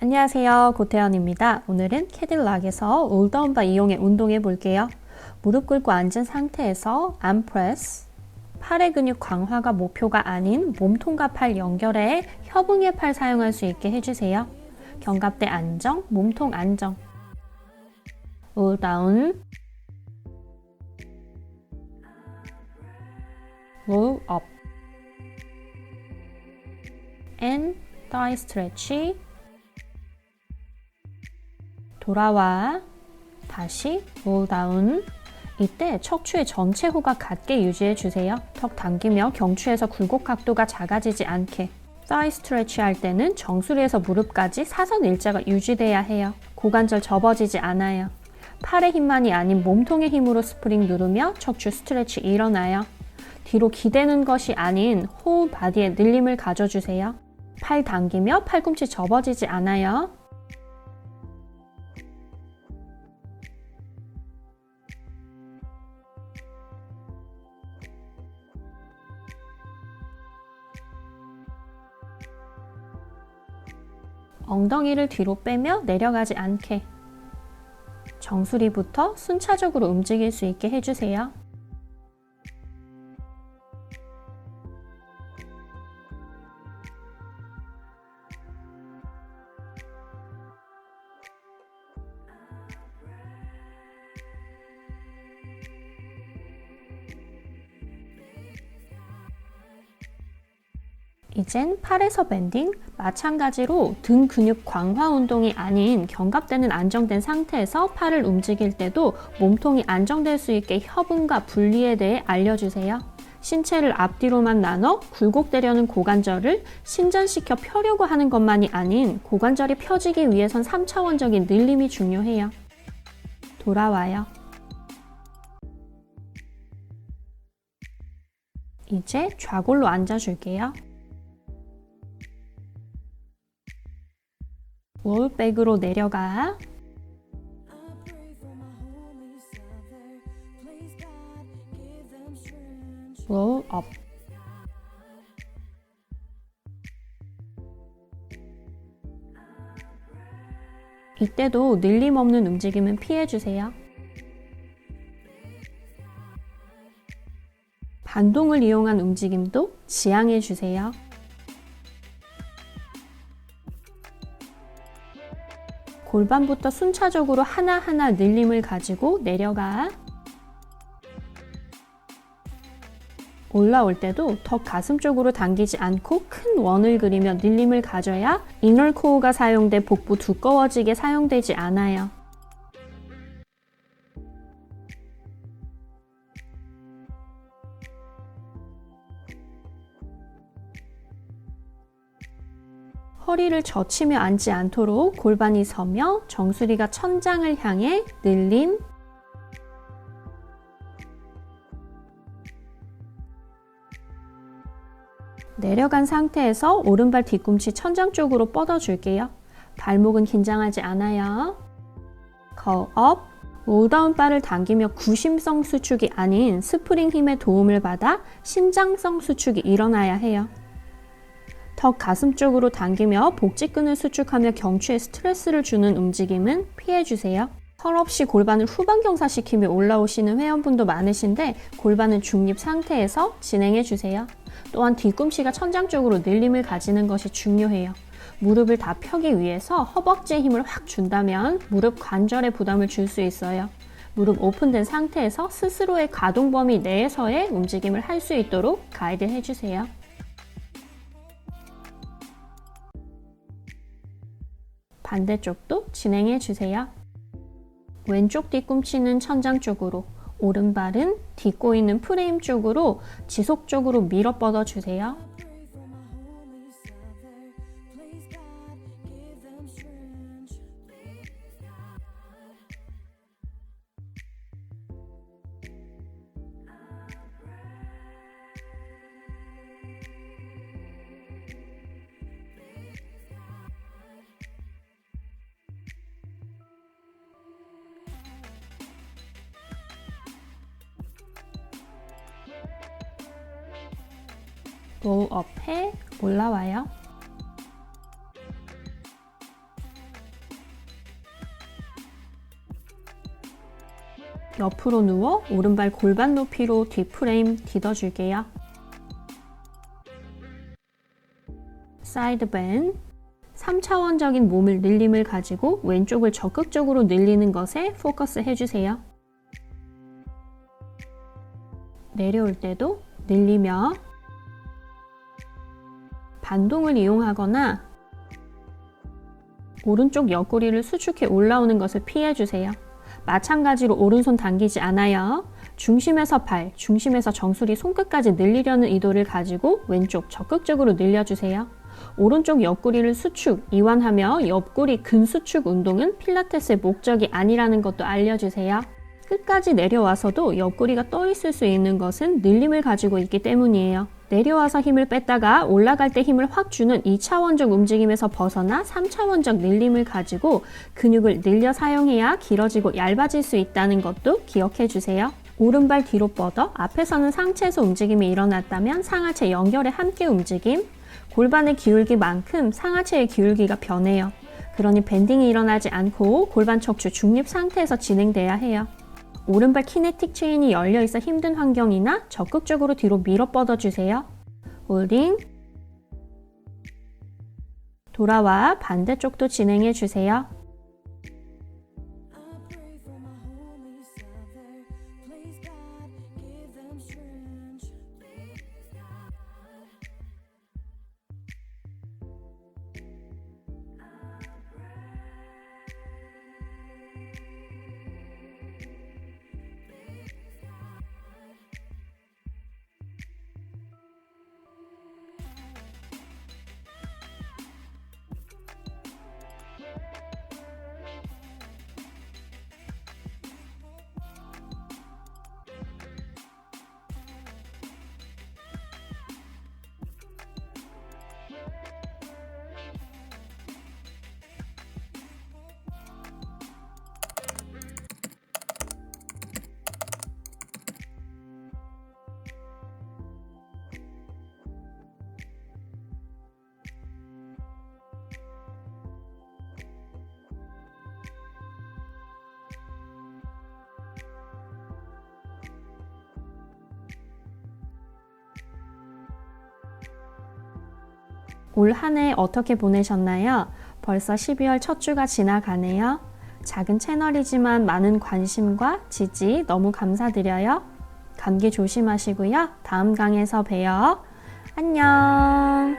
안녕하세요. 고태연입니다. 오늘은 캐딜락에서 올다운바 이용해 운동해 볼게요. 무릎 꿇고 앉은 상태에서 암프레스, 팔의 근육 강화가 목표가 아닌 몸통과 팔 연결해 협응의 팔 사용할 수 있게 해주세요. 견갑대 안정, 몸통 안정. 올다운, up, and thigh. 돌아와 다시 down. 이때 척추의 전체 호각 같게 유지해 주세요. 턱 당기며 경추에서 굴곡 각도가 작아지지 않게. 사이 스트레치 할 때는 정수리에서 무릎까지 사선 일자가 유지돼야 해요. 고관절 접어지지 않아요. 팔의 힘만이 아닌 몸통의 힘으로 스프링 누르며 척추 스트레치 일어나요. 뒤로 기대는 것이 아닌 호흡 바디에 늘림을 가져주세요. 팔 당기며 팔꿈치 접어지지 않아요. 엉덩이를 뒤로 빼며 내려가지 않게 정수리부터 순차적으로 움직일 수 있게 해주세요. 이젠 팔에서 밴딩, 마찬가지로 등 근육 강화 운동이 아닌 견갑대는 안정된 상태에서 팔을 움직일 때도 몸통이 안정될 수 있게 협응과 분리에 대해 알려주세요. 신체를 앞뒤로만 나눠 굴곡되려는 고관절을 신전시켜 펴려고 하는 것만이 아닌 고관절이 펴지기 위해선 3차원적인 늘림이 중요해요. 돌아와요. 이제 좌골로 앉아줄게요. 월백으로 내려가. roll. 이때도 늘림 없는 움직임은 피해주세요. 반동을 이용한 움직임도 지양해주세요. 골반부터 순차적으로 하나하나 늘림을 가지고 내려가. 올라올 때도 더 가슴 쪽으로 당기지 않고 큰 원을 그리며 늘림을 가져야 이널 코어가 사용돼 복부 두꺼워지게 사용되지 않아요. 허리를 젖히며 앉지 않도록 골반이 서며 정수리가 천장을 향해 늘림, 내려간 상태에서 오른발 뒤꿈치 천장 쪽으로 뻗어줄게요. 발목은 긴장하지 않아요. 거 업, 롤다운 바를 당기며 구심성 수축이 아닌 스프링 힘의 도움을 받아 신장성 수축이 일어나야 해요. 턱 가슴 쪽으로 당기며 복직근을 수축하며 경추에 스트레스를 주는 움직임은 피해주세요. 털없이 골반을 후방 경사시키며 올라오시는 회원분도 많으신데 골반은 중립 상태에서 진행해 주세요. 또한 뒤꿈치가 천장 쪽으로 늘림을 가지는 것이 중요해요. 무릎을 다 펴기 위해서 허벅지에 힘을 확 준다면 무릎 관절에 부담을 줄 수 있어요. 무릎 오픈된 상태에서 스스로의 가동 범위 내에서의 움직임을 할 수 있도록 가이드 해주세요. 반대쪽도 진행해 주세요. 왼쪽 뒤꿈치는 천장 쪽으로, 오른발은 딛고 있는 프레임 쪽으로 지속적으로 밀어 뻗어 주세요. 로우업해 올라와요. 옆으로 누워 오른발 골반 높이로 뒷프레임 디뎌줄게요. 사이드 밴 3차원적인 몸을 늘림을 가지고 왼쪽을 적극적으로 늘리는 것에 포커스 해주세요. 내려올 때도 늘리며 반동을 이용하거나 오른쪽 옆구리를 수축해 올라오는 것을 피해주세요. 마찬가지로 오른손 당기지 않아요. 중심에서 발, 중심에서 정수리 손끝까지 늘리려는 의도를 가지고 왼쪽 적극적으로 늘려주세요. 오른쪽 옆구리를 수축, 이완하며 옆구리 근수축 운동은 필라테스의 목적이 아니라는 것도 알려주세요. 끝까지 내려와서도 옆구리가 떠 있을 수 있는 것은 늘림을 가지고 있기 때문이에요. 내려와서 힘을 뺐다가 올라갈 때 힘을 확 주는 2차원적 움직임에서 벗어나 3차원적 늘림을 가지고 근육을 늘려 사용해야 길어지고 얇아질 수 있다는 것도 기억해 주세요. 오른발 뒤로 뻗어 앞에서는 상체에서 움직임이 일어났다면 상하체 연결에 함께 움직임, 골반의 기울기만큼 상하체의 기울기가 변해요. 그러니 밴딩이 일어나지 않고 골반 척추 중립 상태에서 진행돼야 해요. 오른발 키네틱 체인이 열려 있어 힘든 환경이나 적극적으로 뒤로 밀어 뻗어 주세요. 홀딩. 돌아와 반대쪽도 진행해 주세요. 올 한 해 어떻게 보내셨나요? 벌써 12월 첫 주가 지나가네요. 작은 채널이지만 많은 관심과 지지 너무 감사드려요. 감기 조심하시고요. 다음 강에서 봬요. 안녕.